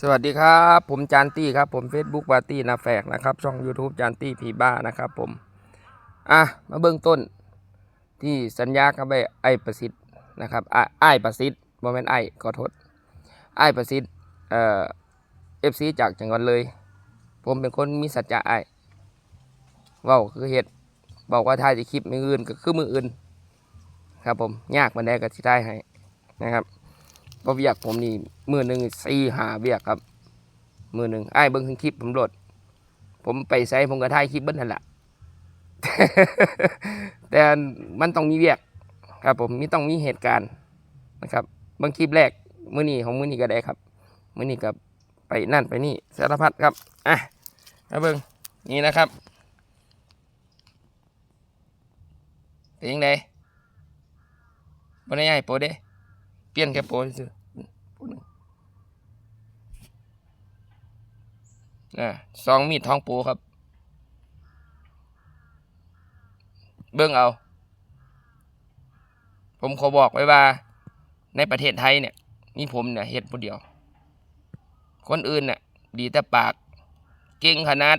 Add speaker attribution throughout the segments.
Speaker 1: สวัสดีครับ ผมจานตี้ครับ ผม Facebook ปาร์ตี้นาแฝกนะครับ ช่อง YouTube จานตี้พีบ้านะครับผม อะ มาเบื้องต้น ที่สัญญากับไอ้ไอ้ประสิทธิ์นะครับอะไอ้ประสิทธิ์โมเมนไอ้ขอโทษไอ้ประสิทธิ์เอ่อเอฟซีจากจังหวัดเลย ผมเป็นคนมีสัจจะไอ้ว้าคือเหตุบอกว่าถ่ายจะคลิปมืออื่นก็คือมืออื่น ครับผมยากมันได้ก็ที่ได้ให้นะครับ เพราะเวียกผมนี่มือหนึ่งสี่หาเวียกครับ มือหนึ่งไอ้เบิ้งถึงคลิปผมโหลด ผมไปใส่ผมก็ถ่ายคลิปเบิ้ลนั่นแหละแต่มันต้องมีเวียกครับ ผมมีต้องมีเหตุการณ์นะครับบางคลิปแรกมือนี้ของมือนี้ก็ได้ครับ มือนี้ก็ไปนั่นไปนี่สารพัดครับอะมาเบิ้งนี่นะครับเป็นยังไงบนได้ใหญ่โปเด้ เปลี่ยนแค่โปรซื่อๆพูดหนึ่งอ่าสองมีดท้องปรครับ เบิ่งเอา ผมขอบอกไว้ว่า ในประเทศไทยเนี่ย มีผมเนี่ยเฮ็ดผู้เดียว คนอื่นเนี่ยดีแต่ปาก เก่งขนาด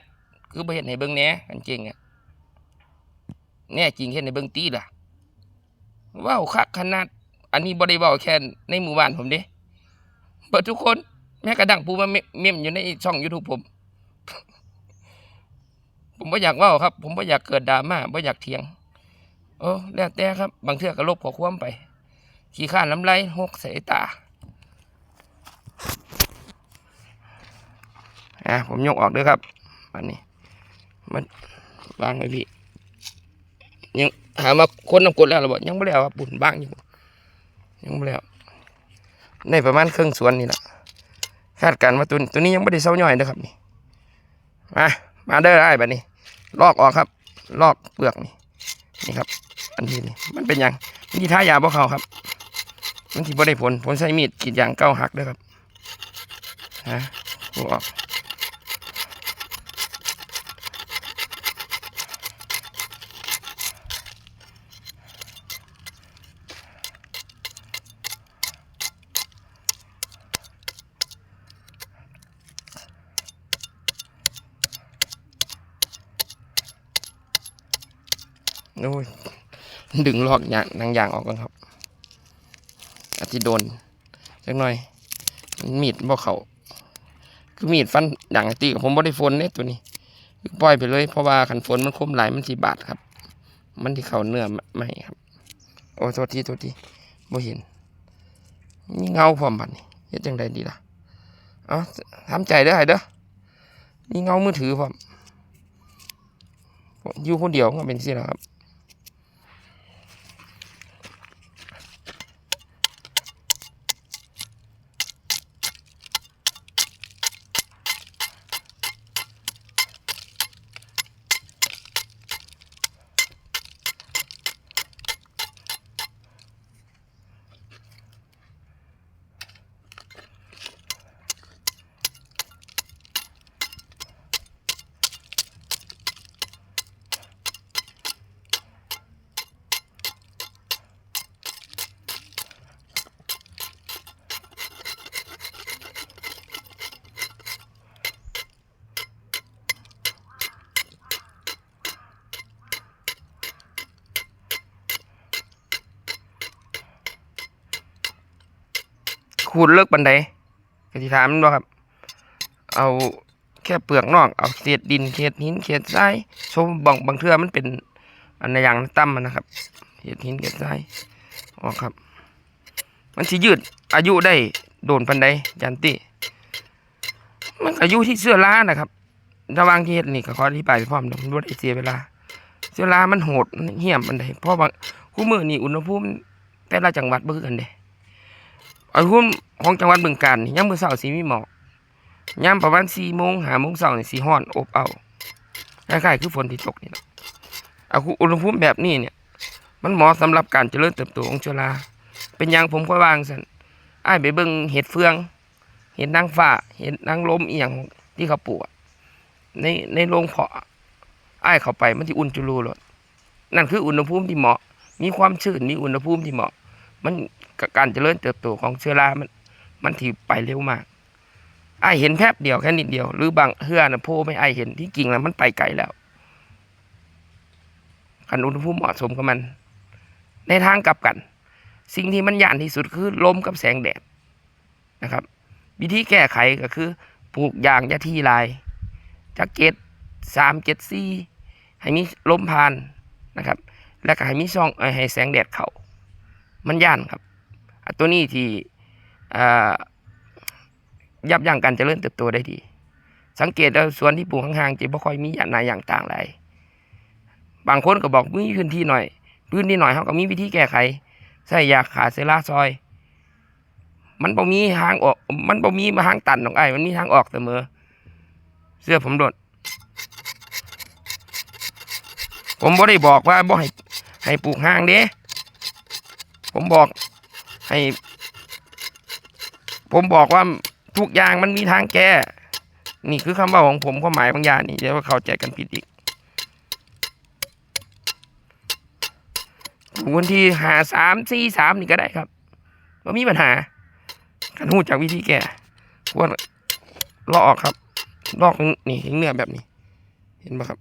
Speaker 1: คือบ่เฮ็ดให้เบิ่งแหน่กันเก่งอะแน่จริงเฮ็ดให้เบิ่งตีล่ะว้าวคักขนาด อันนี้บริบอกแค่ในหมู่บ้านผมเด้เปิดทุกคนแม้กระดังปูมาเมเมมอยู่ในช่อง YouTube ผม ผมไม่อยากว่าครับ ผมไม่อยากเกิดดราม่าไม่อยากเถียง โอ้แล้วแต่ครับ บางเทือก็ลบขอความไป ขี้ข้านน้ำลายหกใส่ตาอะผมยกออกด้วยครับอันนี้ มันวางไว้พี่ยังหามาคนน้ำกดแล้วหรือเปล่ายังไม่แล้วครับบุญบ้างอยู่ ยังไม่แล้วในประมาณครึ่งสวนนี่แหละคาดการณ์ว่าตัวตัวนี้ยังไม่ได้เศร้าย่อยนะครับนี่มามาเด้อไอ้แบบนี้ ลอกออกครับ ลอกเปลือกนี่นี่ครับ อันนี้นี่มันเป็นยังมันที่ท่ายาบ่เขาครับมันที่บ่ได้ผลผมใช้มีดกรีดยางเก้าหักด้อครับฮะกูออก โอ้ยดึงลอกยางนังยางออกกันครับอาจจะโดนจักหน่อยมีดบ่เขาคือมีดฟันอย่างตีกับผมบ่ได้ฝนเนี่ยตัวนี้คือปล่อยไปเลย เพราะว่าขันฝนมันคมหลายมันสีบาดครับ มันที่เขาเนื้อไม่ครับ โอ้โทษทีโทษทีบ่เห็นนี่เงาพร้อมบัดนี่เฮ็ดจังไดดีล่ะเอาทำใจเด้อไห้เด้อนี่เงามือถือพร้อมอยู่คนเดียวก็เป็นสิล่ะครับ ขูดเลิกบันไดกติถามมันบ่ครับ เอาแค่เปลือกนอก เอาเศษดินเศษหินเศษทรายชมบางบางเทื่อมันเป็นอันในอย่างตั้มมันนะครับเศษหินเศษทรายออกครับ มันสิยืดอายุได้โดนปันไดยันติมันอายุที่เสื้อล้านะครับ ระวังที่เฮ็ดนี่ก็ขออธิบายไปพร้อมเดี๋ยวผมบ่ได้เสียเวลา เสื้อล้ามันโหดเหี้ยมปันไดเพราะว่าคู่มือนี่อุณหภูมิแต่ละจังหวัดบ่คือกันเด้ อาหุ้มของจังหวัดบึงกาฬนี่ยามมื้อเช้าสิมีหมอกยามประมาณ4โมง5โมงเช้านี่สิร้อนอบเอาคล้ายๆคือฝนที่ตกนี่แหละอาอุณหภูมิแบบนี้เนี่ย มันเหมาะสำหรับการเจริญเติบโตของเชื้อราเป็นอย่างผมก็วางซั่นอ้ไปเบิ่งเห็ดเฟือง เห็ดนางฟ้า เห็ดนางลมอียงที่เขาปลูกในในโรงเพาะไอ้เข้าไปมันสิอุ่นจุลูโลดนั่นคืออุณหภูมิที่เหมาะ มีความชื้นมีอุณหภูมิที่เหมาะ มัน กับการเจริญเติบโตของเชื้อรามันมันที่ไปเร็วมากไอเห็นแพบเดียวแค่นิดเดียว หรือบางเฮือนะโพไม่ไอเห็นที่จริงแล้วมันไปไกลแล้วคันอุณหภูมิเหมาะสมกับมัน ในทางกลับกัน สิ่งที่มันยานที่สุดคือลมกับแสงแดดนะครับ วิธีแก้ไขก็คือปลูกยางยาที่ลายจากเกตสามเจ็ดสี่ให้มีลมผ่านนะครับ แล้วก็ให้มีช่องให้แสงแดดเข้ามันย่านครับ ตัวนี้ที่ยับยั้งการเจริญเติบโตได้ดี สังเกตแล้วสวนที่ปลูกห่างๆจะไม่ค่อยมีอย่างนาอย่างต่างหลายบางคนก็บอกมีพื้นที่หน่อย พื้นที่หน่อยเขาก็มีวิธีแก้ไขใส่ยาขาเซลาซอย มันบ่มีทางออก มันบ่มีทางตันของไอ้มันมีทางออกเสมอ เสื้อผมโดดผมบ่ได้บอกว่าบ่ให้ให้ปลูกห้างเด้ผมบอก ให้ผมบอกว่าทุกอย่างมันมีทางแก้ นี่คือคำว่าของผมความหมายบางอย่างนี่เดี๋ยวเข้าใจกันผิดอีกปลูกวันที่หาสามสี่สามนี่ก็ได้ครับไม่มีปัญหาการหูจากวิธีแก้ว่าลอกครับ ลอกนี่เนื้อแบบนี้ เห็นไหมครับ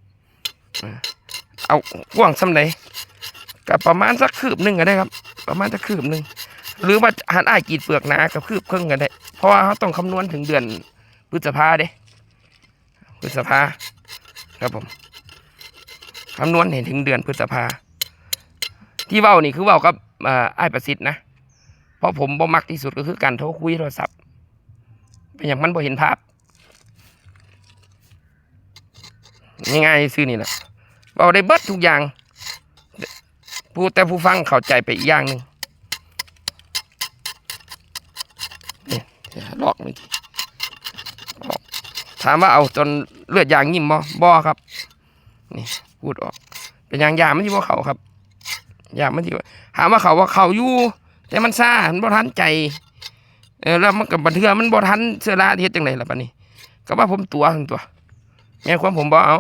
Speaker 1: เอากว้างซ้ำไหนกับประมาณสักคืบหนึ่งก็ได้ครับ ประมาณสักคืบหนึ่ง หรือว่าหันอ้ายกีดเปลือกหนากับคืบครึ่งก็ได้ เพราะว่าเขาต้องคำนวณถึงเดือนพฤษภาเด้พฤษภาครับผมคำนวณเห็นถึงเดือนพฤษภาที่เว้านี่คือเว้ากับอ้ายประสิทธิ์นะเพราะผมบ่มักที่สุดก็คือการโทรคุยโทรศัพท์เป็นอย่างมันบ่เห็นภาพง่ายๆซื่อนี่แหละเว้าได้เบิดทุกอย่าง ผู้แต่ผู้ฟังเข้าใจไปอีกอย่างหนึ่ง ลอกเมื่อกี้ลอกถามว่าเอาจนเลือดยางยิ้มบ่บ่ครับ นี่พูดออก เป็นยางยางมันที่บ่เขาครับยางมันที่ว่าถามว่าเขาว่าเขาอยู่แต่มันซ่ามันบ่ทันใจเออแล้วมันกับบันเทือมันบ่ทันเสื้อลาเฮ็ดจังไดล่ะบัดนี้ก็ว่าผมตัวทั้งตัวแม่ความผมบ่เอา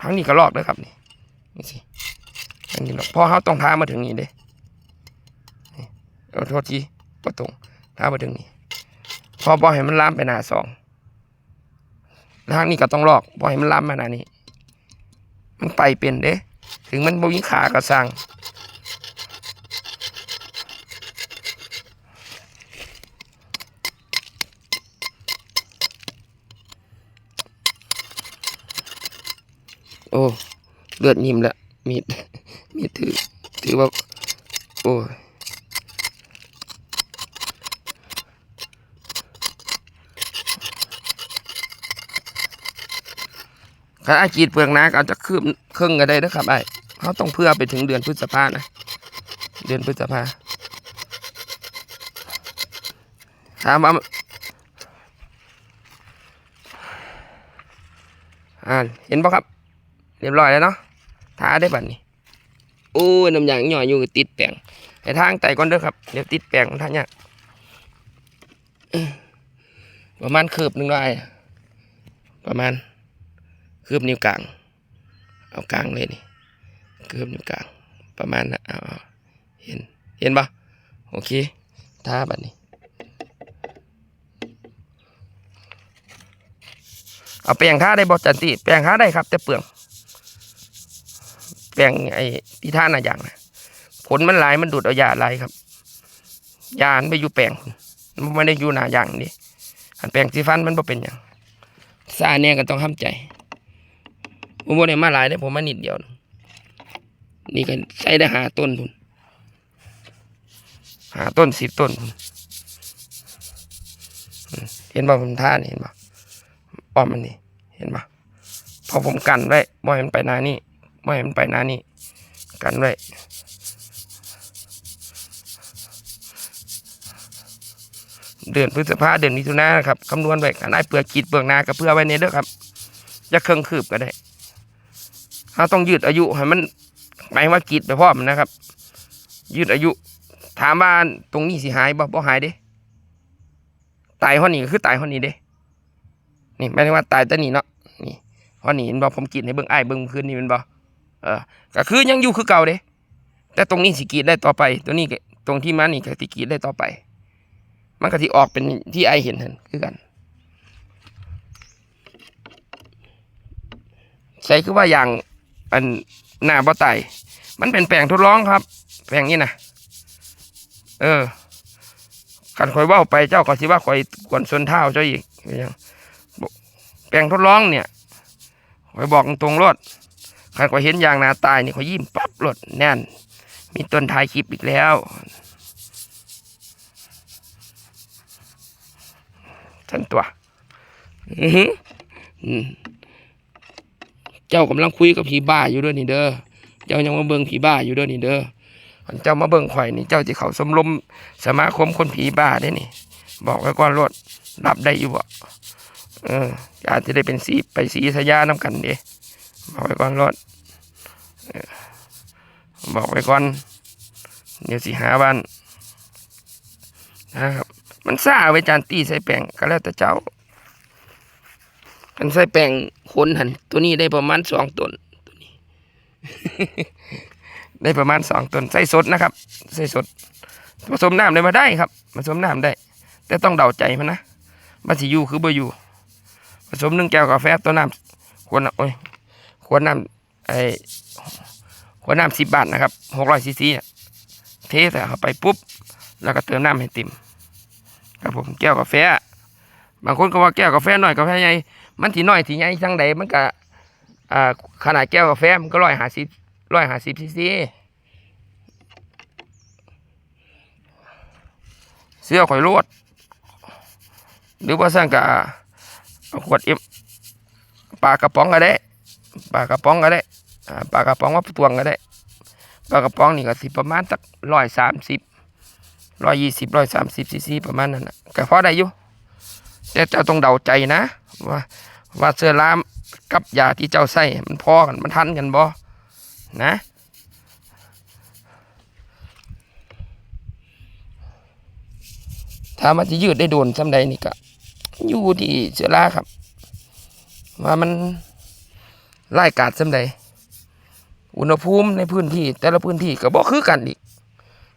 Speaker 1: ครั้งนี้ก็ลอกเด้อครับนี่นี่สิอันนี้ลอกพอเขาต้องทามาถึงนี่เด้เอาโทษทีบ่ตรงทามาถึงนี่ พอบ่ให้มันลามไปหน้าสองทางนี้ก็ต้องลอกบ่ให้มันลามมาหน้านี้ มันไปเป็นเด้ ถึงมันบ่มีขาก็สร้างโอ้เลือดยิ้มแล้วมีดมีดถือถือว่า โอ้ ยถ้าอาจีดเปลืองนาเอาจะคืบครึ่งก็ได้นะครับไอ้เขาต้องเพื่อไปถึงเดือนพฤษภานะ เดือนพฤษภาถามว่าอ่านเห็นปะครับ เรียบร้อยแล้วเนาะทาได้บัดนี้โอ้น้ำยางหย่อยอยู่ติดแป้งให้ทางไต่ก่อนเด้อครับเดี๋ยวติดแป้งท่านเนี่ยประมาณคืบหนึ่งได้ประมาณ คืบนิ้วกลาง เอากลางเลยนี่คืบนิ้วกลาง ประมาณนะเอาเอาเห็น เห็นปะโอเคท่าแบัดนี้ เอาแป้งทาได้บ่จันติแป้งทาได้ครับ แต่เปลือง แป้งไอ้ที่ท่าน่ะอย่างนะผลมันหลายมันดูดเอายาหลายครับ ยามันไปอยู่แป้งมันไม่ได้อยู่หน้าอย่างนี้อันแป้งสีฟันมันบ่เป็นอย่างซาเนี่ยก็ต้องห้ามใจ ผมบ่ได้มาหลายได้ผมมานิดเดียว นี่ก็ใช้ได้หาต้นทุนหาต้นสิบต้นพุ่นเห็นบ่ผมท่านี่เห็นบ่อ้อมมันนี่เห็นบ่พอผมกันไว้บ่ให้มันไปนานี่ไม่ให้มันไปนานี่กันไว้เดือนพฤษภาเดือนมิถุนาครับคำนวณไว้กันได้เปลือกกีดเปลือกนากับเพื่อไว้เนี่ยเด้อครับจะเครื่องคืบก็ได้ เราต้องยืดอายุให้มันหปาว่ากีดไปพร้อมนะครับ ยืดอายุ ถามว่าตรงนี้สิหายบ่บ่หายเด้ตายห้อนี่คือตายห้อนี้เด้นี่ไม่ได้ว่าตายแต่นี่เนาะนี่ห้อนี่บ่ผมกีดให้เบิ้งไอ้เบิ้งคืนนี่เป็นบ่เออก็คือยังอยู่คือเก่าเด้แต่ตรงนี้สิกีดได้ต่อไป ตัวนี้ตรงที่มันนี่ก็สิกีดได้ต่อไป มันก็ที่ออกเป็นที่ไอเห็นเห็นคือกันใช้คือว่าอย่าง อันหน้าบ่ไตมันเป็นแปลงทดลองครับ แปลงนี้นะเออกันคอยว่าไปเจ้าก็สิว่าคอยกวนสนเท้าเจ้าอีกเป็นหยังแปลงทดลองเนี่ยคอยบอกตรงรถใครคอยเห็นอย่างหนาตายนี่คอยยิ้มปั๊บรถแน่น มีต้นท้ายคลิปอีกแล้วท่านตัวอือหืออืม เจ้ากำลังคุยกับผีบ้าอยู่ด้วยนี่เด้อ เจ้ายังมาเบิ่งผีบ้าอยู่ด้วยนี่เด้อเจ้ามาเบิ่งข่อยนี่เจ้าจะเข้าสมรมสมาคมคนผีบ้าได้นี่ บอกไว้ก่อนรถรับได้อยู่บ่เอออาจจะได้เป็นสีไปสีสยาน้ำกันเด้บอกไว้ก่อนรถบอกไว้ก่อนเดี๋ยวสิหาบ้านนะครับมันซ่าไว้จานตีใส่แป้งก็แล้วแต่เจ้า กันใส่แป้งคนหันตัวนี้ได้ประมาณสองต้นตัวนี้ ได้ประมาณสองต้นใส่สดนะครับ ใส่สด ผสมน้ำได้มาได้ครับ ผสมน้ำได้ แต่ต้องเดาใจมันนะมันสิอยู่คือบ่อยู่ ผสมหนึ่งแก้วกาแฟตัวน้ำขวดน้ำโอ้ยขวดน้ำไอขวดน้ำสิบบาทนะครับหกร้อยซีซีเทใส่เข้าไปปุ๊บ แล้วก็เติมน้ำให้เต็มครับผมแก้วกาแฟ บางคนก็ว่าแก้วกาแฟหน่อยกาแฟใหญ่ มันที่น้อยที่ใหญ่จังใดมันก็อ่าขนาดแก้วกาแฟมันก็ร้อยห้าสิบร้อยห้าสิบซีซีเสื้อข่อยรวดหรือว่าสั่งกะเอาขวดเอ็มปลากระป๋องก็ได้ปลากระป๋องก็ได้ปลากระป๋องว่าตวงก็ได้ปลากระป๋องนี่ก็สิประมาณสักร้อยสามสิบร้อยยี่สิบร้อยสามสิบซีซีประมาณนั้นนะก็พอได้อยู่แต่เจ้าต้องเดาใจนะว่า ว่าเสื้อล้ามกับยาที่เจ้าใส่มันพอกันมันทันกันบ่นะถ้ามันจะยืดได้โดนสำใดนี่ก็อยู่ที่เสื้อราครับ ว่ามันไล่กาดสำใดอุณหภูมิในพื้นที่ แต่ละพื้นที่ก็บ่คือกันอีก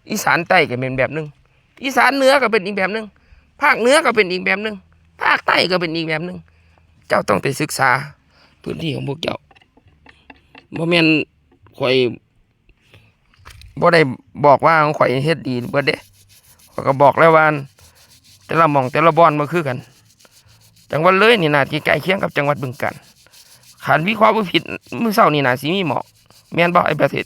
Speaker 1: อีสานใต้ก็เป็นแบบหนึงอีสานเหนือก็เป็นอีกแบบหนึงภาคเหนือก็เป็นอีกแบบหนึ่งภาคใต้ก็เป็นอีกแบบหนึ่ง เจ้าต้องไปศึกษา พื้นที่ของพวกเจ้าบ่แม่นข่อยบ่ได้บอกว่าของข่อยเฮ็ดดีเบิดเด้ข่อยก็บอกแล้วว่าแต่ละหม่องแต่ละบ่อนบ่คือกัน จังหวัดเลยนี่น่าสิใกล้เคียงกับจังหวัดบึงกาฬขันวิเคราะห์บ่ผิดมื้อเช้านี่น่าสิมีหมอกแม่นบ่ไอ้ประเทศ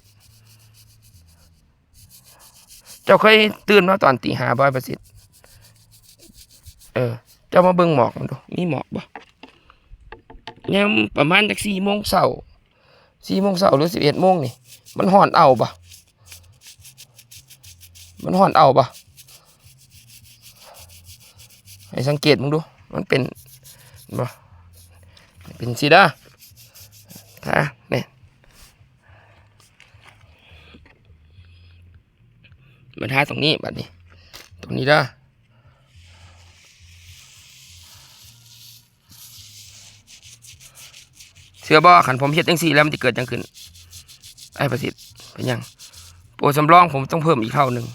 Speaker 1: เจ้าเคยตื่นมาตอนตีห้าบ่ไอ้ประสิทธิ์เออ เจ้ามาเบิ่งหมอกมันดูมีหมอกบ่ ยามประมาณจักสี่โมงเช้าสี่โมงเช้าหรือสิบเอ็ดโมงนี่ มันห่อนเอาบ่มันห่อนเอาบ่ให้สังเกตมึงดู มันเป็นบ่เป็นสีดาท่าเนี่ยมาท่าตรงนี้แบัดนี้ ตรงนี้ด้อ เชื่อบ่อขันผมเฮ็ดจังซี่แล้วมันจะเกิดจังขึ้น ไอ้ประสิทธิ์เป็นยัง โปรสำรองผมต้องเพิ่มอีกเท่าหนึ่ง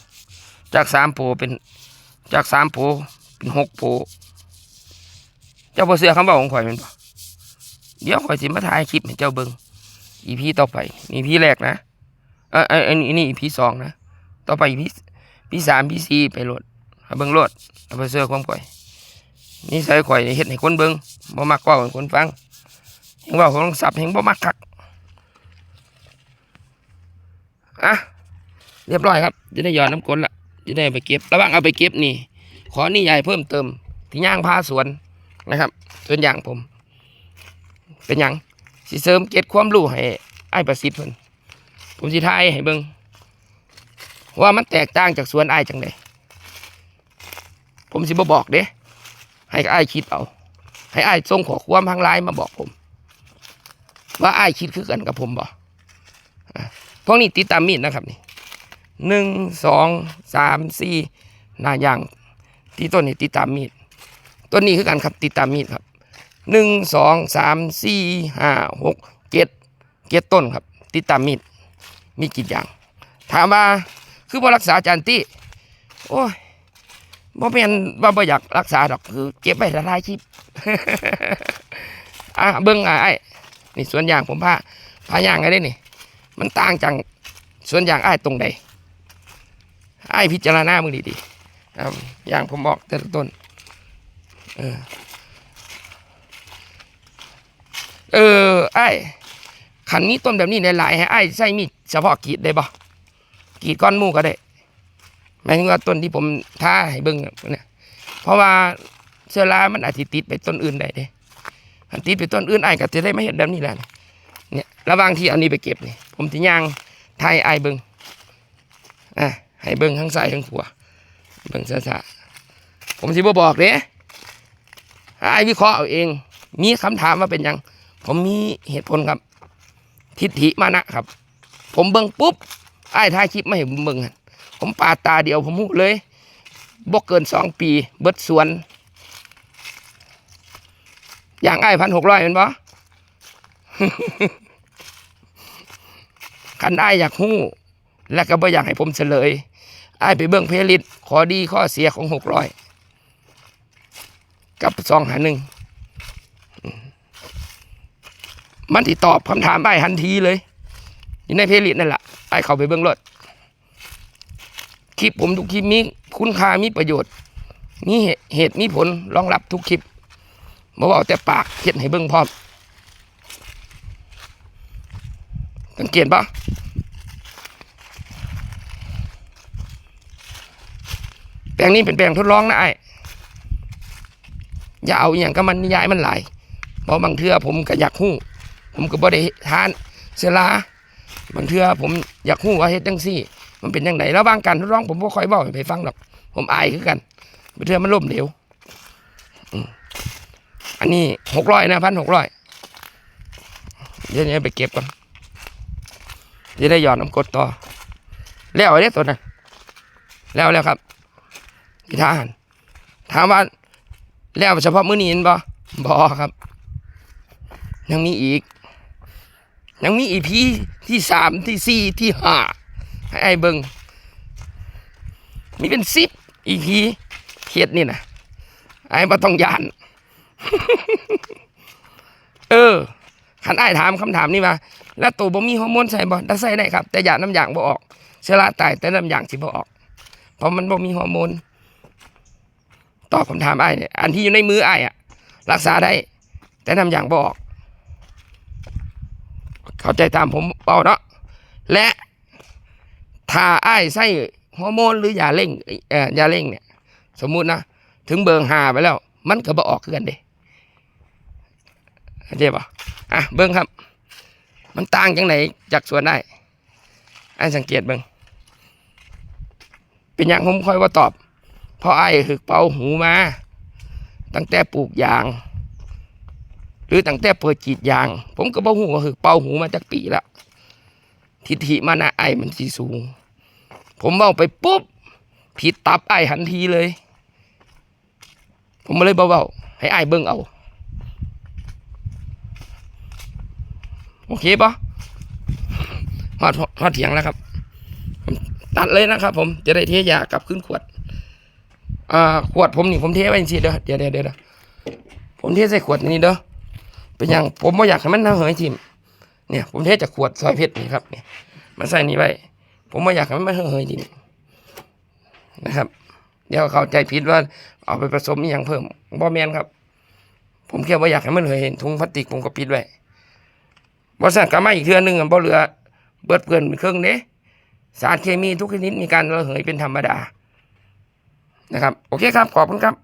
Speaker 1: จากสามโปรเป็นจากสามโปรเป็นหกโปรเจ้าบ่เสือคำบอกของข่อยแมันบ่เดี๋ยวข่อยสิมาถ่ายคลิปให้เจ้าเบิ่งอีพีต่อไปนี่พีแรกนะเออเอออันนี้นี่อีพีสองนะ ต่อไปอีพีพีสามพีสี่ไปโหลดเอาเบิ่งโหลดเอาไปเสือความข่อยนี่ใส่ข่อยเฮ็ดให้คนเบิ่งบ่มักเว้าให้คนฟัง ว่าผมสับเห็นบ่มักคักอะเรียบร้อยครับจะได้หยอดน้ำกลละจะได้ไปเก็บระหว่างเอาไปเก็บนี่ ขอนี่ยายเพิ่มเติม ที่ย่างพาสวนนะครับส่วนอย่างผม เป็นหยังสิเสริมเก็บความรู้ให้ไอ้ประสิทธิ์เพิ่นผมสิทายให้เบิ่งว่ามันแตกต่างจากสวนไอ้จังไดผมสิบ่บอกเด้ให้ไอ้คิดเอา ให้ไอ้ส่งขอความทางไลน์มาบอกผม ว่าอ้ายคิดคือกันกับผมบ่พวกนี้ติดตามมีดนะครับนี่หนึ่งสองสามสี่หน้าย่างที่ต้นนี้ติดตามมีดต้นนี้คือกันครับติดตามมีดครับหนึ่งสองสามสี่ห้าหกเจ็ดเจ็ดต้นครับ ติดตามมีดมีกี่อย่าง ถามว่าคือบ่รักษาจานตี้โอ้ยบ่แม่นว่าบ่อยากรักษาดอกคือเก็บไว้ละลายชีพอะเบิ่งอะไอ้ นี่สวนยางผมพาพายางไงได้นี่ มันต่างจากสวนยางไอ้ตรงใดอ้พิจารณามึงดีๆครับยางผมบอกแต่ละต้น เออ เออไอ้ขันนี้ต้นแบบนี้หลายๆให้ไอ้ใส่มีดเฉพาะกีดได้บ่กรีดก้อนมูก็ได้หมายถึงว่าต้นที่ผมท่าให้เบิ่งเนี่ยเพราะว่าเชื้อรามันอาจจะติดไปต้นอื่นได้เด้ อันติดไปต้นอื่นไอ้ก็จะได้ไม่เห็นแบบนี้แหละเนี่ยระว่างที่เอานี้ไปเก็บนี่ผมจะย่างไทยไอ้เบิงอะให้เบิงทั้งซ้ายทั้งขวาเบิงซะผมสิบ่บอกเด้ไอ้วิเคราะห์เอาเอง มีคำถามว่าเป็นยัง ผมมีเหตุผลครับ ทิฏฐิมานะครับ ผมเบิงปุ๊บไอ้ายถ่ายคลิปมาให้ผมเบิงผมปาตาเดียวผมหูเลยบ่เกินสองปี เบิดสวน อย่างไอ้พันหกร้อยเป็นบ่คันไอ้อยากหู้ และก็บ่อยากให้ผมเฉลยไอ้ไปเบิ่งเพลิตขอดีข้อเสียของหกร้อยกับสองหาหนึ่งมันติตอบคำถามได้ทันทีเลยอยู่ในเพลิสต์นั่นแหละไอ้เขาไปเบื้องรถคลิปผมทุกคลิปมีคุณค่ามีประโยชน์มีเหตุเหตุมีผลรองรับทุกคลิป บ่เว่าแต่ปากเขียนให้เบิ่งพร้อมสังเกตปะแปลงนี้เป็นแปลงทดลองนะไอ้อย่าเอาอย่างกับมันนิยายมันหลายเพราะบางเทื่อผมก็อยากหู้ ผมก็บ่ได้ทานเสลาบางเทื่อผมอยากหู้ว่าเฮ็ดจังซี่ มันเป็นจังไดแล้วบางการทดลองผมบ่ค่อยเว้าให้ไปฟังดอก ผมอายคือกันบางเทื่อมันล่มเหลวอืม อันนี้หกร้อยนะพันหกร้อยเดี๋ยวนี้ไปเก็บก่อนจะได้หยอดน้ำกดต่อ แล้วไอ้เด้ตัวนั้นแล้วแล้วครับพิธาหันถามว่าแล้วเฉพาะมื้อนี้เห็นบ่บ่ครับ ยังมีอีก ยังมีอีพีที่สามที่สี่ที่ห้าให้ไอ้เบิงมีเป็นสิบอีพีเขียดนี่นะไอ้บ่ต้องยาน เออขันไอ้ถามคำถามนี้มาแล้วตัวบ่มีฮอร์โมนใส่บ่ได้ใส่ได้ครับ แต่ยาน้ำย่างบ่ออกเชื้อราตายแต่น้ำย่างสิบ่ออก เพราะมันบ่มีฮอร์โมนตอบคำถามไอ้เนี่ยอันที่อยู่ในมือไอ้อะรักษาได้ แต่น้ำย่างบ่ออก เข้าใจตามผมเปล่าเนาะและถ้าไอ้ใส่ฮอร์โมนหรือยาเร่งเอ่อยาเร่งเนี่ย สมมุตินะ ถึงเบิงหาไปแล้ว มันก็บ่ออกคือกันเด้ เข้าใจปะอะเบิ้งครับ มันต่างจังไหนจากส่วนได้ไอ้สังเกตเบิ้งเป็นอย่างผมค่อยว่าตอบ เพราะไอ้ายคือเป่าหูมา ตั้งแต่ปลูกยาง หรือตั้งแต่เปิดจีดยาง ผมก็บ่ฮู้ว่าคือเป่าหูมาจากปีแล้วทิฐิมานะไอ้มันสีสูง ผมเอาไปปุ๊บผิดตับไอ้หันทีเลย ผมมาเลยเบาๆให้ไอ้เบิ่งเอา โอเคปะฮอดฮอดเถียงแล้วครับ ตัดเลยนะครับ ผมจะได้เทยากลับขึ้นขวดอ่าขวดผมนี่ผมเทไว้จริงๆเด้อเดี๋ยวเดี๋ยวเดี๋ยวผมเทใส่ขวดนี้เด้อเป็นอย่างผมไม่อยากให้มันเหยทิมเนี่ย ผมเทจากขวดซอยเพชรนี่ครับเนี่ยมาใส่นี่ไว้ผมไม่อยากให้มันเหยทิมนะครับ เดี๋ยวเข้าใจผิดว่าเอาไปผสมอย่างเพิ่มบ่แมนครับ ผมแค่ว่าอยากให้มันเหยเห็นถุงพลาสติกผมก็ปิดไว้ บริษัทกลับมาอีกเทือหนึงบ่เหลือ เบิดเพื่อนเครื่องเด้สารเคมีทุกชนิดมีการระเหยเป็นธรรมดานะครับ โอเคครับ ขอบคุณครับ